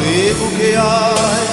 খোকা ওরে বুকে আয়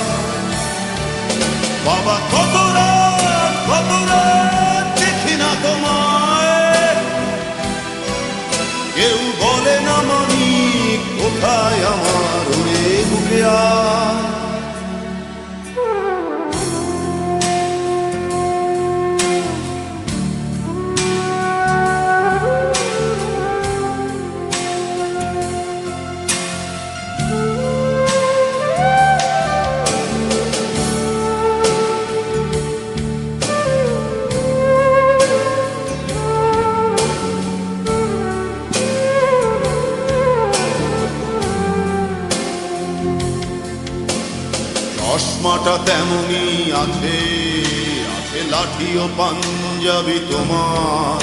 চশমাটা তেমনই আছে আছে লাঠি ও পাঞ্জাবি তোমার।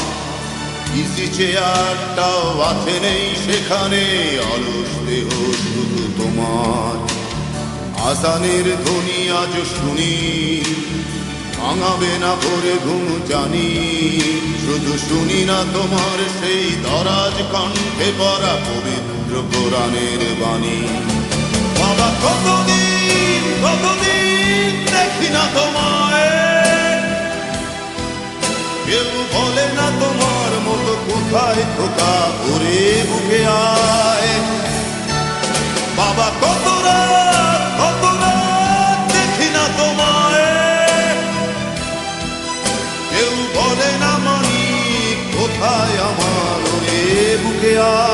ইসি চেয়ারটাও আছে নেই সেখানে, অলস দেহ শুধু তোমার। আসানের ধ্বনি আজ শুনি, ভাঙাবে না ভরে ঘুম জানি। শুধু শুনি না তোমার সেই দরাজ কণ্ঠে পড়া পবিত্র কোরআনের বাণী। বাবা, কতদিন কতদিন দেখি না তোমায় কেউ বলে না তোমার মতো কোথায় খোকা ওরে বুকে আয় বাবা কত রাত কত রাত দেখি না তোমায় কেউ বলে না মানি কোথায় আমার বুকে আয়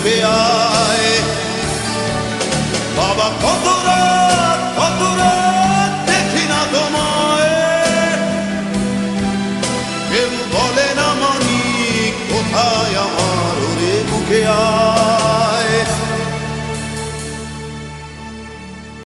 বুকে আয়। বাবা, কত রাত কত রাত দেখি না তোমায়। কেউ বলে না মানি কোথায় আমার ওরে মুখে আয়?